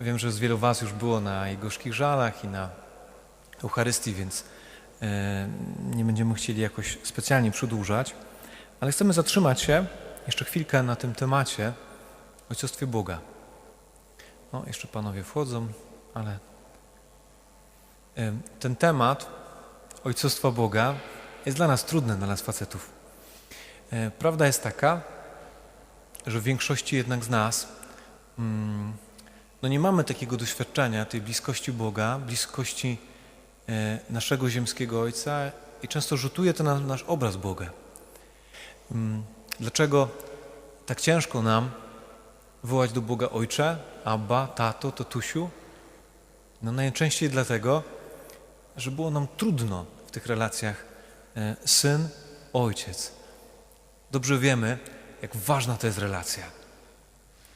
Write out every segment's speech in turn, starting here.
wiem, że z wielu Was już było na Jego gorzkich żalach i na Eucharystii, więc e, nie będziemy chcieli jakoś specjalnie przedłużać, ale chcemy zatrzymać się jeszcze chwilkę na tym temacie Ojcostwie Boga. No, jeszcze Panowie wchodzą, ale e, ten temat Ojcostwa Boga jest dla nas trudny, dla nas facetów. E, Prawda jest taka, że w większości jednak z nas mm, no nie mamy takiego doświadczenia tej bliskości Boga, bliskości e, naszego ziemskiego Ojca i często rzutuje to na nasz obraz Boga. Mm, Dlaczego tak ciężko nam wołać do Boga Ojcze, Abba, Tato, Totusiu? No najczęściej dlatego, że było nam trudno w tych relacjach e, syn, ojciec. Dobrze wiemy, jak ważna to jest relacja.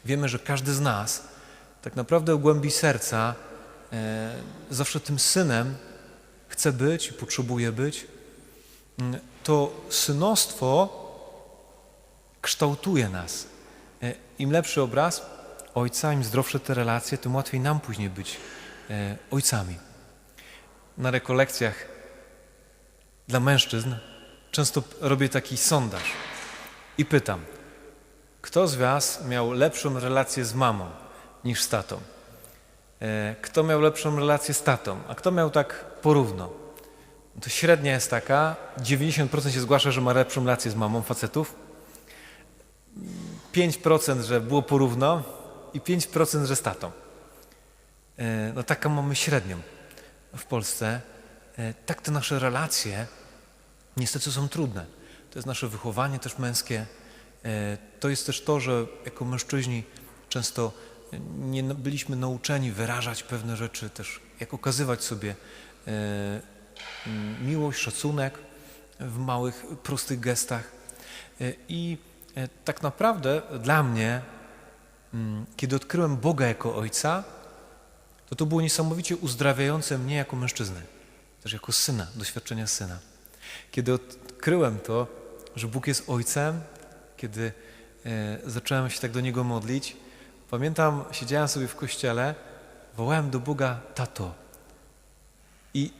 Wiemy, że każdy z nas tak naprawdę w głębi serca e, zawsze tym synem chce być i potrzebuje być. To synostwo kształtuje nas. E, Im lepszy obraz ojca, im zdrowsze te relacje, tym łatwiej nam później być e, ojcami. Na rekolekcjach dla mężczyzn często robię taki sondaż i pytam, kto z Was miał lepszą relację z mamą niż z tatą? E, Kto miał lepszą relację z tatą, a kto miał tak porówno? To średnia jest taka, 90% się zgłasza, że ma lepszą relację z mamą facetów, 5% że było porówno i 5% że z tatą. E, No taką mamy średnią w Polsce. E, Tak te nasze relacje niestety są trudne. To jest nasze wychowanie też męskie. To jest też to, że jako mężczyźni często nie n- byliśmy nauczeni wyrażać pewne rzeczy, też jak okazywać sobie e, miłość, szacunek w małych, prostych gestach. E, I e, tak naprawdę dla mnie, kiedy odkryłem Boga jako Ojca, to to było niesamowicie uzdrawiające mnie jako mężczyznę, też jako syna, doświadczenia syna. Kiedy odkryłem to, że Bóg jest Ojcem, kiedy zacząłem się tak do Niego modlić, pamiętam, siedziałem sobie w kościele, wołałem do Boga tato i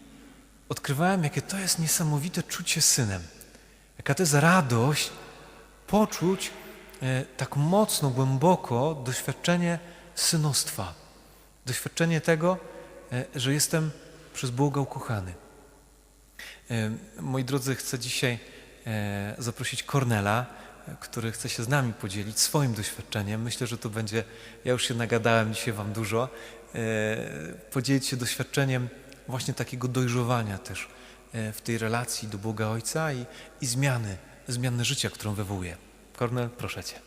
odkrywałem, jakie to jest niesamowite czucie synem. Jaka to jest radość poczuć e, tak mocno, głęboko doświadczenie synostwa. Doświadczenie tego, e, że jestem przez Boga ukochany. E, Moi drodzy, chcę dzisiaj e, zaprosić Kornela, który chce się z nami podzielić swoim doświadczeniem. Myślę, że to będzie, ja już się nagadałem dzisiaj Wam dużo, e, podzielić się doświadczeniem właśnie takiego dojrzewania też e, w tej relacji do Boga Ojca i, i zmiany, zmiany życia, którą wywołuje. Kornel, proszę Cię.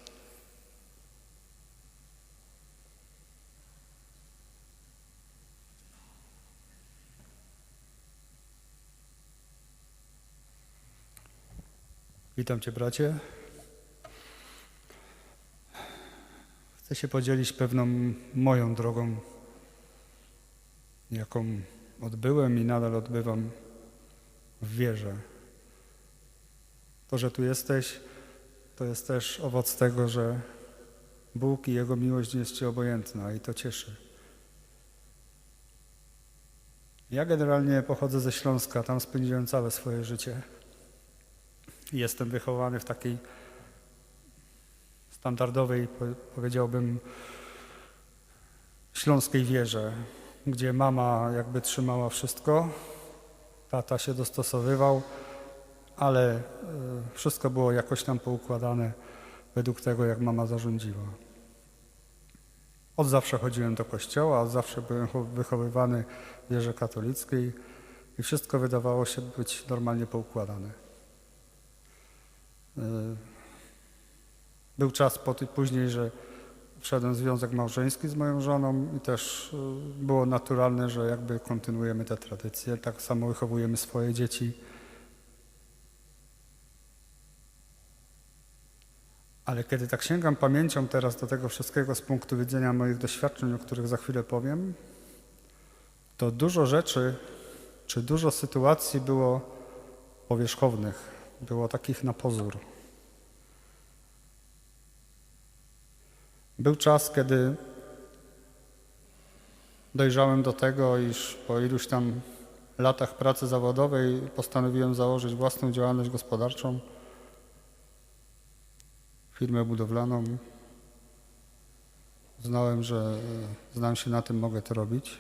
Witam Cię, bracie. Chcę się podzielić pewną moją drogą, jaką odbyłem i nadal odbywam w wierze. To, że tu jesteś, to jest też owoc tego, że Bóg i Jego miłość nie jest Ci obojętna i to cieszy. Ja generalnie pochodzę ze Śląska, tam spędziłem całe swoje życie. Jestem wychowany w takiej standardowej, po- powiedziałbym, śląskiej wierze, gdzie mama jakby trzymała wszystko, tata się dostosowywał, ale e, wszystko było jakoś tam poukładane według tego, jak mama zarządziła. Od zawsze chodziłem do kościoła, od zawsze byłem cho- wychowywany w wierze katolickiej i wszystko wydawało się być normalnie poukładane. Był czas po ty- później, że wszedłem w związek małżeński z moją żoną i też y, było naturalne, że jakby kontynuujemy te tradycje, tak samo wychowujemy swoje dzieci. Ale kiedy tak sięgam pamięcią teraz do tego wszystkiego z punktu widzenia moich doświadczeń, o których za chwilę powiem, to dużo rzeczy czy dużo sytuacji było powierzchownych, było takich na pozór. Był czas, kiedy dojrzałem do tego, iż po iluś tam latach pracy zawodowej postanowiłem założyć własną działalność gospodarczą, firmę budowlaną. Znałem, że e, znam się na tym, mogę to robić.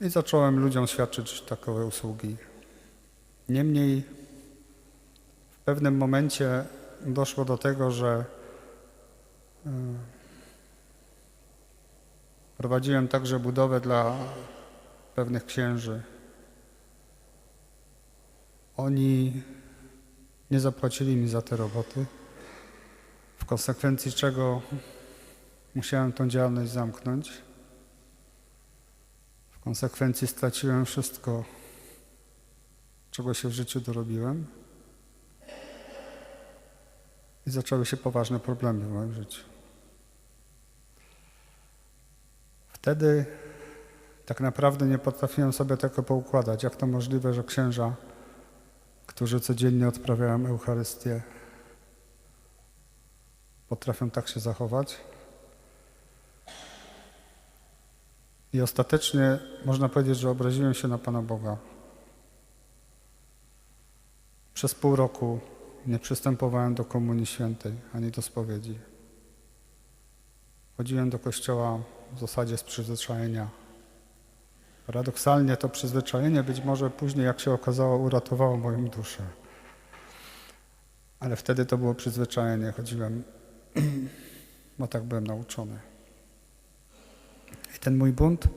I zacząłem ludziom świadczyć takowe usługi. Niemniej w pewnym momencie doszło do tego, że prowadziłem także budowę dla pewnych księży. Oni nie zapłacili mi za te roboty, w konsekwencji czego musiałem tą działalność zamknąć. W konsekwencji straciłem wszystko, czego się w życiu dorobiłem. I zaczęły się poważne problemy w moim życiu. Wtedy tak naprawdę nie potrafiłem sobie tego poukładać. Jak to możliwe, że księża, którzy codziennie odprawiają Eucharystię, potrafią tak się zachować? I ostatecznie można powiedzieć, że obraziłem się na Pana Boga. Przez pół roku nie przystępowałem do Komunii Świętej ani do spowiedzi. Chodziłem do kościoła w zasadzie z przyzwyczajenia. Paradoksalnie to przyzwyczajenie być może później, jak się okazało, uratowało moją duszę. Ale wtedy to było przyzwyczajenie. Chodziłem, bo tak byłem nauczony. I ten mój bunt,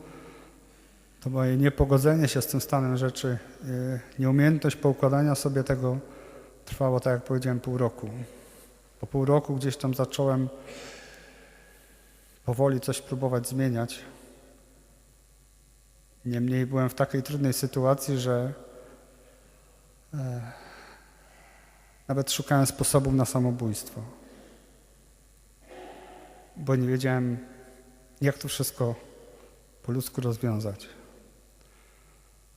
to moje niepogodzenie się z tym stanem rzeczy, yy, nieumiejętność poukładania sobie tego trwało, tak jak powiedziałem, pół roku. Po pół roku gdzieś tam zacząłem powoli coś próbować zmieniać. Niemniej byłem w takiej trudnej sytuacji, że e, nawet szukałem sposobów na samobójstwo, bo nie wiedziałem, jak to wszystko po ludzku rozwiązać.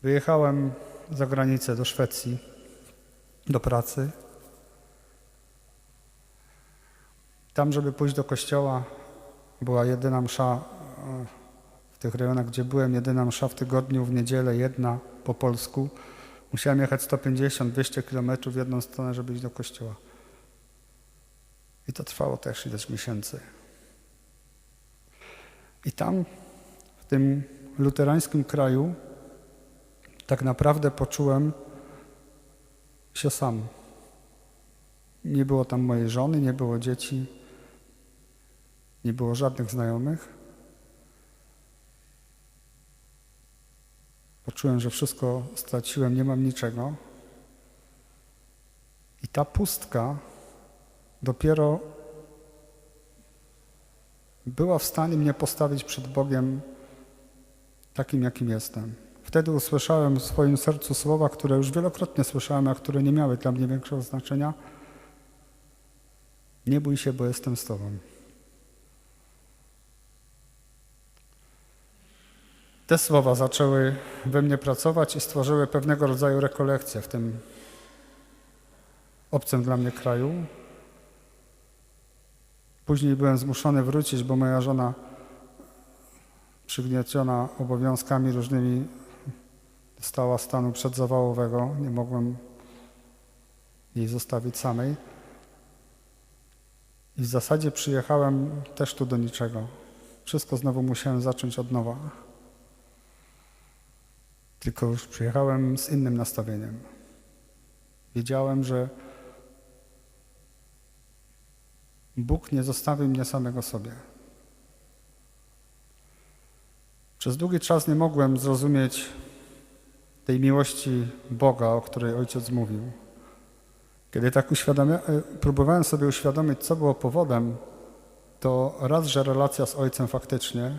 Wyjechałem za granicę do Szwecji, do pracy. Tam, żeby pójść do kościoła, była jedyna msza e, w tych rejonach, gdzie byłem, jedyna msza w tygodniu, w niedzielę, jedna po polsku. Musiałem jechać 150-200 kilometrów w jedną stronę, żeby iść do kościoła. I to trwało też ileś miesięcy. I tam, w tym luterańskim kraju, tak naprawdę poczułem się sam. Nie było tam mojej żony, nie było dzieci, nie było żadnych znajomych. Poczułem, że wszystko straciłem, nie mam niczego. I ta pustka dopiero była w stanie mnie postawić przed Bogiem takim, jakim jestem. Wtedy usłyszałem w swoim sercu słowa, które już wielokrotnie słyszałem, a które nie miały dla mnie większego znaczenia. Nie bój się, bo jestem z Tobą. Te słowa zaczęły we mnie pracować i stworzyły pewnego rodzaju rekolekcję w tym obcym dla mnie kraju. Później byłem zmuszony wrócić, bo moja żona przygnieciona obowiązkami różnymi stała stanu przedzawałowego. Nie mogłem jej zostawić samej. I w zasadzie przyjechałem też tu do niczego. Wszystko znowu musiałem zacząć od nowa. Tylko już przyjechałem z innym nastawieniem. Wiedziałem, że Bóg nie zostawił mnie samego sobie. Przez długi czas nie mogłem zrozumieć tej miłości Boga, o której ojciec mówił. Kiedy tak uświadamia, próbowałem sobie uświadomić, co było powodem, to raz, że relacja z ojcem faktycznie,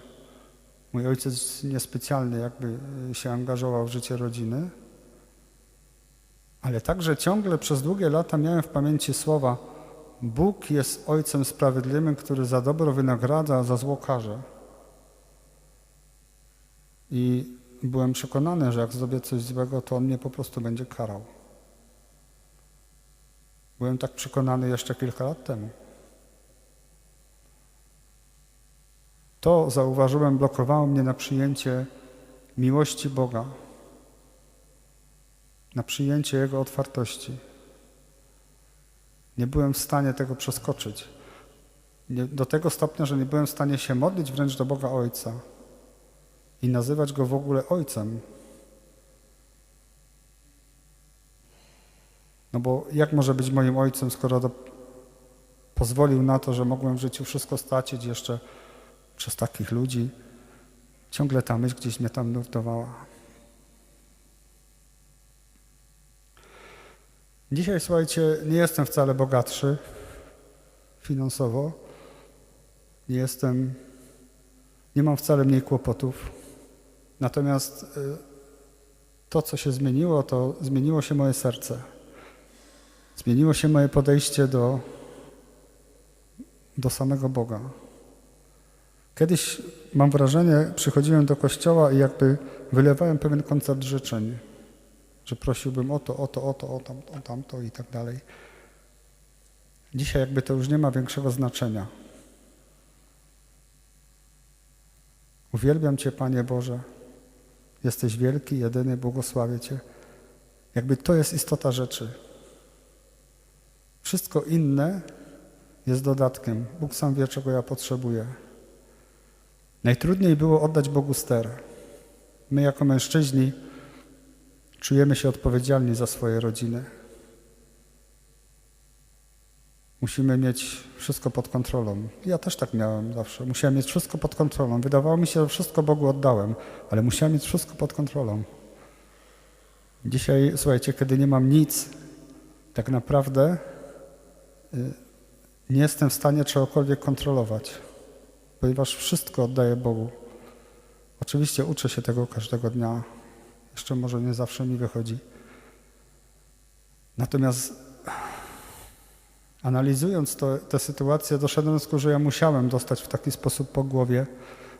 mój ojciec niespecjalnie jakby się angażował w życie rodziny, ale także ciągle przez długie lata miałem w pamięci słowa Bóg jest Ojcem Sprawiedliwym, który za dobro wynagradza, a za zło karze. I byłem przekonany, że jak zrobię coś złego, to On mnie po prostu będzie karał. Byłem tak przekonany jeszcze kilka lat temu. To zauważyłem, blokowało mnie na przyjęcie miłości Boga, na przyjęcie Jego otwartości. Nie byłem w stanie tego przeskoczyć. Nie, do tego stopnia, że nie byłem w stanie się modlić wręcz do Boga Ojca i nazywać Go w ogóle Ojcem. No bo jak może być moim Ojcem, skoro do, pozwolił na to, że mogłem w życiu wszystko stracić jeszcze przez takich ludzi. Ciągle ta myśl gdzieś mnie tam nurtowała. Dzisiaj, słuchajcie, nie jestem wcale bogatszy finansowo. Nie jestem, nie mam wcale mniej kłopotów. Natomiast y, to, co się zmieniło, to zmieniło się moje serce. Zmieniło się moje podejście do, do samego Boga. Kiedyś, mam wrażenie, przychodziłem do kościoła i jakby wylewałem pewien koncert życzeń, że prosiłbym o to, o to, o to, o, tam, o tamto i tak dalej. Dzisiaj jakby to już nie ma większego znaczenia. Uwielbiam Cię, Panie Boże. Jesteś wielki, jedyny, błogosławię Cię. Jakby to jest istota rzeczy. Wszystko inne jest dodatkiem. Bóg sam wie, czego ja potrzebuję. Najtrudniej było oddać Bogu ster. My, jako mężczyźni, czujemy się odpowiedzialni za swoje rodziny. Musimy mieć wszystko pod kontrolą. Ja też tak miałem zawsze. Musiałem mieć wszystko pod kontrolą. Wydawało mi się, że wszystko Bogu oddałem, ale musiałem mieć wszystko pod kontrolą. Dzisiaj, słuchajcie, kiedy nie mam nic, tak naprawdę y, nie jestem w stanie czegokolwiek kontrolować, ponieważ wszystko oddaję Bogu. Oczywiście uczę się tego każdego dnia. Jeszcze może nie zawsze mi wychodzi. Natomiast analizując to, tę sytuację, doszedłem do wniosku, że ja musiałem dostać w taki sposób po głowie,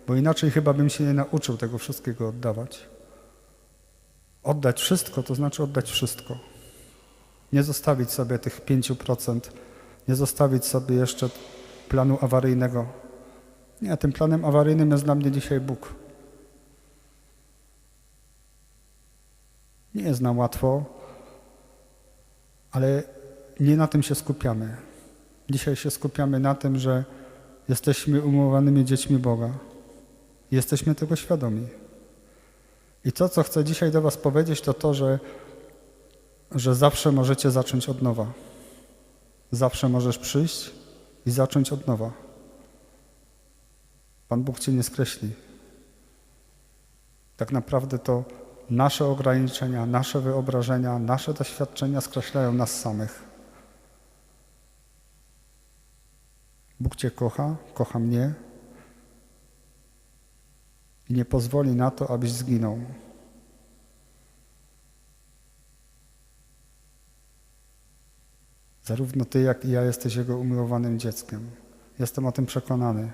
bo inaczej chyba bym się nie nauczył tego wszystkiego oddawać. Oddać wszystko to znaczy oddać wszystko. Nie zostawić sobie tych 5%, nie zostawić sobie jeszcze planu awaryjnego. Nie, tym planem awaryjnym jest dla mnie dzisiaj Bóg. Nie jest nam łatwo, ale nie na tym się skupiamy. Dzisiaj się skupiamy na tym, że jesteśmy umowanymi dziećmi Boga. Jesteśmy tego świadomi. I to, co chcę dzisiaj do Was powiedzieć, to to, że, że zawsze możecie zacząć od nowa. Zawsze możesz przyjść i zacząć od nowa. Pan Bóg Cię nie skreśli. Tak naprawdę to nasze ograniczenia, nasze wyobrażenia, nasze doświadczenia skreślają nas samych. Bóg Cię kocha, kocha mnie i nie pozwoli na to, abyś zginął. Zarówno Ty, jak i ja jesteś Jego umiłowanym dzieckiem. Jestem o tym przekonany.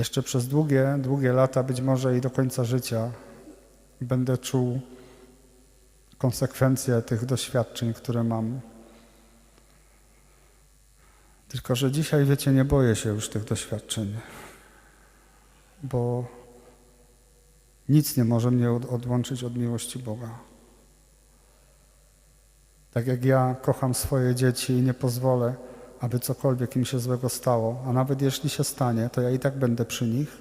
Jeszcze przez długie, długie lata, być może i do końca życia, będę czuł konsekwencje tych doświadczeń, które mam. Tylko, że dzisiaj, wiecie, nie boję się już tych doświadczeń, bo nic nie może mnie od- odłączyć od miłości Boga. Tak jak ja kocham swoje dzieci i nie pozwolę, aby cokolwiek im się złego stało, a nawet jeśli się stanie, to ja i tak będę przy nich.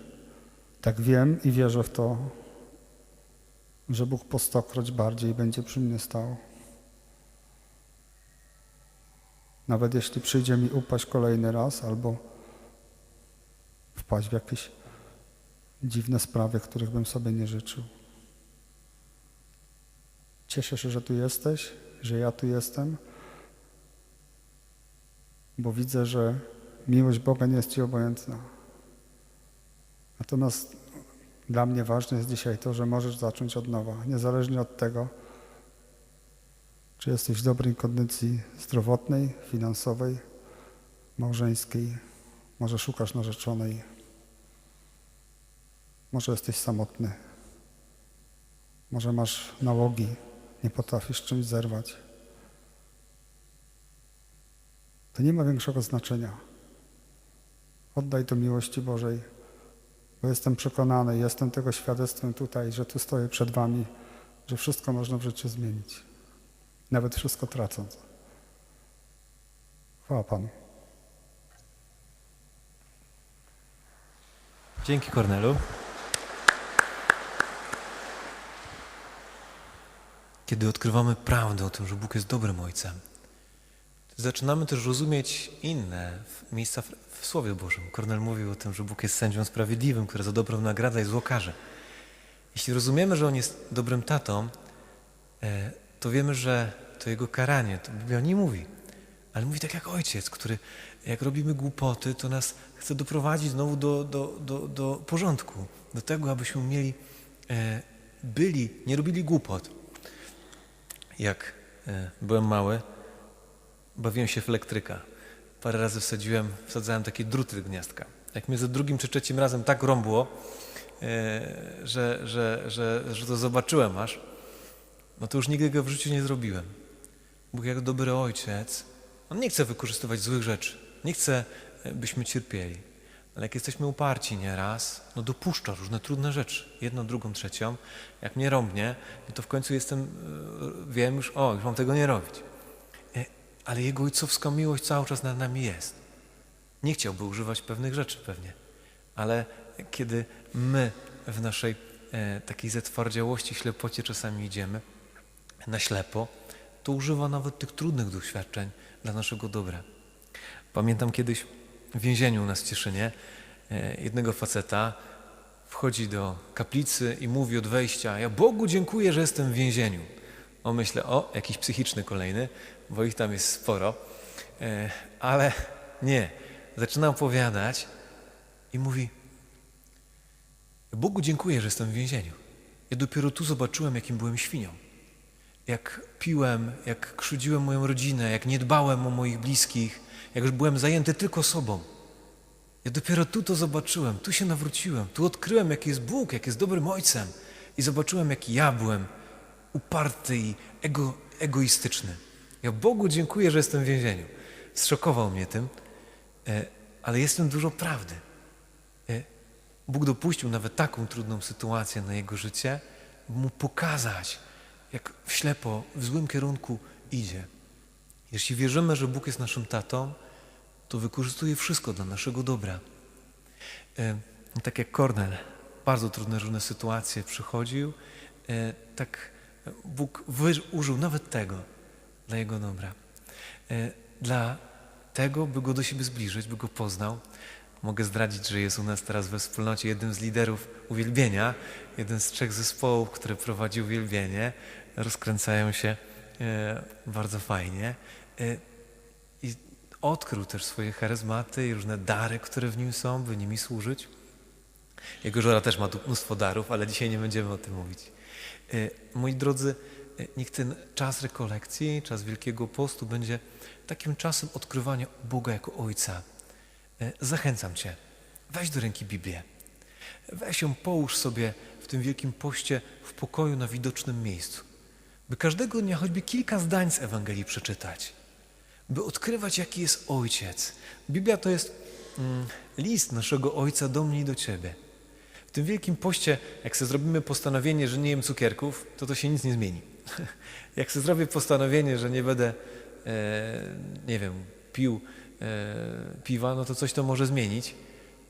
Tak wiem i wierzę w to, że Bóg po stokroć bardziej będzie przy mnie stał. Nawet jeśli przyjdzie mi upaść kolejny raz albo wpaść w jakieś dziwne sprawy, których bym sobie nie życzył. Cieszę się, że tu jesteś, że ja tu jestem, bo widzę, że miłość Boga nie jest Ci obojętna. Natomiast dla mnie ważne jest dzisiaj to, że możesz zacząć od nowa, niezależnie od tego, czy jesteś w dobrej kondycji zdrowotnej, finansowej, małżeńskiej, może szukasz narzeczonej, może jesteś samotny, może masz nałogi, nie potrafisz czymś zerwać. To nie ma większego znaczenia. Oddaj to miłości Bożej, bo jestem przekonany, jestem tego świadectwem tutaj, że tu stoję przed Wami, że wszystko można w życiu zmienić, nawet wszystko tracąc. Chwała Panu. Dzięki Kornelu. Kiedy odkrywamy prawdę o tym, że Bóg jest dobrym Ojcem, zaczynamy też rozumieć inne miejsca w, w Słowie Bożym. Kornel mówił o tym, że Bóg jest sędzią sprawiedliwym, który za dobrą nagradza i zło karze. Jeśli rozumiemy, że On jest dobrym tatą, e, to wiemy, że to Jego karanie, to Biblia nie mówi, ale mówi tak jak Ojciec, który jak robimy głupoty, to nas chce doprowadzić znowu do, do, do, do porządku, do tego, abyśmy mieli, e, byli, nie robili głupot. Jak e, byłem mały, bawiłem się w elektryka. Parę razy wsadziłem, wsadzałem takie druty do gniazdka. Jak mnie za drugim czy trzecim razem tak rąbło, e, że, że, że, że to zobaczyłem aż, no to już nigdy go w życiu nie zrobiłem. Bóg jak dobry ojciec, on nie chce wykorzystywać złych rzeczy. Nie chce, e, byśmy cierpieli. Ale jak jesteśmy uparci nieraz, no dopuszcza różne trudne rzeczy. Jedną, drugą, trzecią. Jak mnie rąbnie, no to w końcu jestem, e, wiem już, o, już mam tego nie robić. Ale Jego ojcowska miłość cały czas nad nami jest. Nie chciałby używać pewnych rzeczy pewnie, ale kiedy my w naszej e, takiej zatwardziałości, ślepocie czasami idziemy na ślepo, to używa nawet tych trudnych doświadczeń dla naszego dobra. Pamiętam kiedyś w więzieniu na Cieszynie e, jednego faceta wchodzi do kaplicy i mówi od wejścia ja Bogu dziękuję, że jestem w więzieniu. O myślę, o, jakiś psychiczny kolejny, bo ich tam jest sporo. E, ale nie. Zaczyna opowiadać i mówi Bogu dziękuję, że jestem w więzieniu. Ja dopiero tu zobaczyłem, jakim byłem świnią. Jak piłem, jak krzywdziłem moją rodzinę, jak nie dbałem o moich bliskich, jak już byłem zajęty tylko sobą. Ja dopiero tu to zobaczyłem, tu się nawróciłem, tu odkryłem, jaki jest Bóg, jak jest dobrym Ojcem i zobaczyłem, jaki ja byłem uparty i ego, egoistyczny. Ja Bogu dziękuję, że jestem w więzieniu. Zszokował mnie tym, e, ale jest w tym dużo prawdy. E, Bóg dopuścił nawet taką trudną sytuację na jego życie, by mu pokazać, jak w ślepo, w złym kierunku idzie. Jeśli wierzymy, że Bóg jest naszym tatą, to wykorzystuje wszystko dla naszego dobra. E, tak jak Kornel, bardzo trudne różne sytuacje przychodził, tak Bóg użył nawet tego dla jego dobra. E, dla tego, by go do siebie zbliżyć, by go poznał. Mogę zdradzić, że jest u nas teraz we wspólnocie jednym z liderów uwielbienia, jeden z trzech zespołów, który prowadzi uwielbienie. Rozkręcają się e, bardzo fajnie. E, I odkrył też swoje charyzmaty i różne dary, które w nim są, by nimi służyć. Jego żona też ma tu mnóstwo darów, ale dzisiaj nie będziemy o tym mówić. E, Moi drodzy, e, niech ten czas rekolekcji, czas Wielkiego Postu będzie takim czasem odkrywania Boga jako Ojca. E, Zachęcam Cię, weź do ręki Biblię. Weź ją, połóż sobie w tym Wielkim Poście w pokoju na widocznym miejscu. By każdego dnia choćby kilka zdań z Ewangelii przeczytać. By odkrywać, jaki jest Ojciec. Biblia to jest mm, list naszego Ojca do mnie i do Ciebie. W tym Wielkim Poście, jak sobie zrobimy postanowienie, że nie jem cukierków, to to się nic nie zmieni. jak sobie zrobię postanowienie, że nie będę, e, nie wiem, pił e, piwa, no to coś to może zmienić,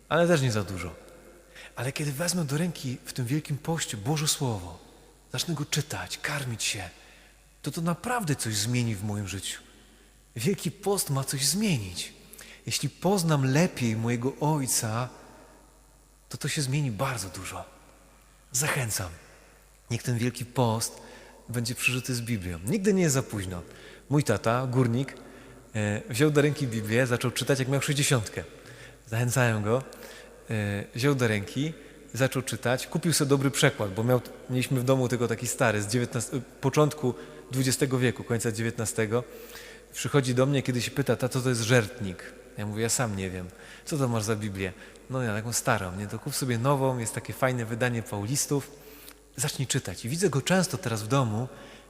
ale też nie za dużo. Ale kiedy wezmę do ręki w tym Wielkim Poście Boże Słowo, zacznę go czytać, karmić się, to to naprawdę coś zmieni w moim życiu. Wielki Post ma coś zmienić. Jeśli poznam lepiej mojego Ojca, to to się zmieni bardzo dużo. Zachęcam. Niech ten Wielki Post będzie przeżyty z Biblią. Nigdy nie jest za późno. Mój tata, górnik, e, wziął do ręki Biblię, zaczął czytać jak miał 60. Zachęcałem go. E, wziął do ręki, zaczął czytać, kupił sobie dobry przekład, bo miał, mieliśmy w domu tylko taki stary, z 19, e, początku XX wieku, końca XIX. Przychodzi do mnie, kiedy się pyta, tato, to jest żertnik. Ja mówię, ja sam nie wiem. Co to masz za Biblię? No ja taką starą, nie? To kup sobie nową, jest takie fajne wydanie Paulistów. Zacznij czytać. I widzę go często teraz w domu,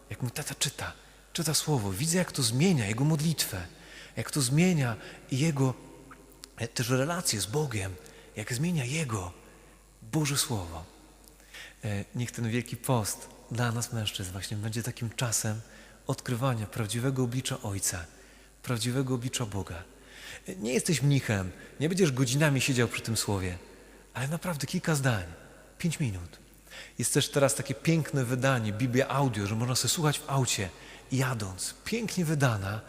jak mój tata czyta, czyta słowo. Widzę, jak to zmienia jego modlitwę, jak to zmienia jego e, też relacje z Bogiem, jak zmienia Jego Boże Słowo. E, Niech ten Wielki Post dla nas mężczyzn właśnie będzie takim czasem odkrywania prawdziwego oblicza Ojca, prawdziwego oblicza Boga. Nie jesteś mnichem, nie będziesz godzinami siedział przy tym słowie, ale naprawdę kilka zdań, pięć minut. Jest też teraz takie piękne wydanie, Biblia Audio, że można sobie słuchać w aucie, jadąc. Pięknie wydana.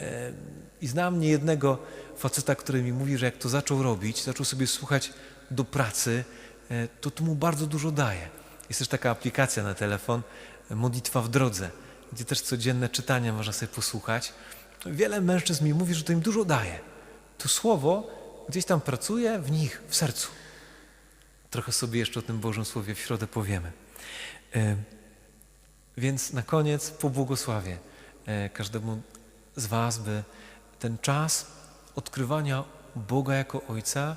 E, I znam niejednego faceta, który mi mówi, że jak to zaczął robić, zaczął sobie słuchać do pracy, e, to to mu bardzo dużo daje. Jest też taka aplikacja na telefon, Modlitwa w drodze, gdzie też codzienne czytania można sobie posłuchać. Wiele mężczyzn mi mówi, że to im dużo daje. To słowo gdzieś tam pracuje w nich, w sercu. Trochę sobie jeszcze o tym Bożym Słowie w środę powiemy. E, Więc na koniec pobłogosławię e, każdemu z Was, by ten czas odkrywania Boga jako Ojca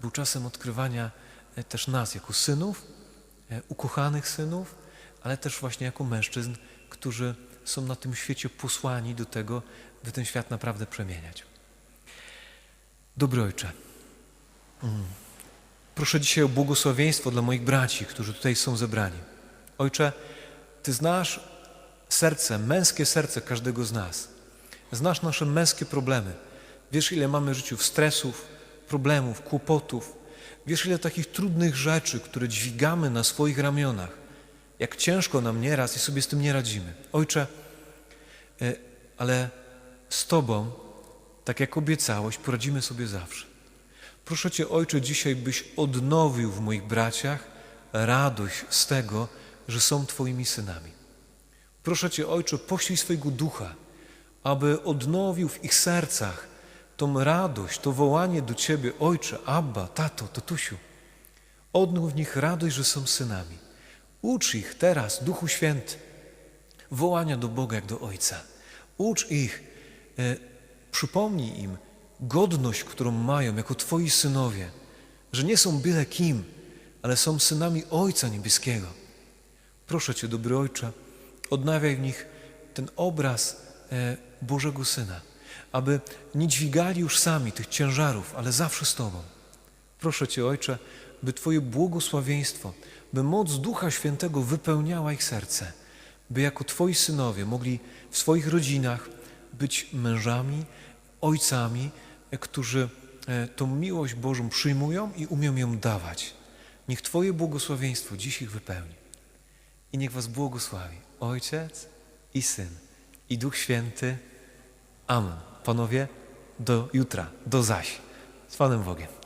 był czasem odkrywania e, też nas jako synów, ukochanych synów, ale też właśnie jako mężczyzn, którzy są na tym świecie posłani do tego, by ten świat naprawdę przemieniać. Dobry Ojcze, mm, proszę dzisiaj o błogosławieństwo dla moich braci, którzy tutaj są zebrani. Ojcze, Ty znasz serce, męskie serce każdego z nas. Znasz nasze męskie problemy. Wiesz, ile mamy w życiu stresów, problemów, kłopotów. Wiesz, ile takich trudnych rzeczy, które dźwigamy na swoich ramionach. Jak ciężko nam nieraz i sobie z tym nie radzimy. Ojcze, e, ale z Tobą, tak jak obiecałeś, poradzimy sobie zawsze. Proszę Cię, Ojcze, dzisiaj byś odnowił w moich braciach radość z tego, że są Twoimi synami. Proszę Cię, Ojcze, poślij swojego ducha, aby odnowił w ich sercach tą radość, to wołanie do Ciebie, Ojcze, Abba, Tato, Tatusiu. Odnów w nich radość, że są synami. Ucz ich teraz, Duchu Święty, wołania do Boga jak do Ojca. Ucz ich, e, przypomnij im godność, którą mają jako Twoi synowie, że nie są byle kim, ale są synami Ojca Niebieskiego. Proszę Cię, dobry Ojcze, odnawiaj w nich ten obraz e, Bożego Syna, aby nie dźwigali już sami tych ciężarów, ale zawsze z Tobą. Proszę Cię, Ojcze, by Twoje błogosławieństwo, by moc Ducha Świętego wypełniała ich serce, by jako Twoi synowie mogli w swoich rodzinach być mężami, ojcami, e, którzy e, tą miłość Bożą przyjmują i umieją ją dawać. Niech Twoje błogosławieństwo dziś ich wypełni. I niech Was błogosławi Ojciec i Syn i Duch Święty. Amen. Panowie, do jutra, do zaś. Z Panem Bogiem.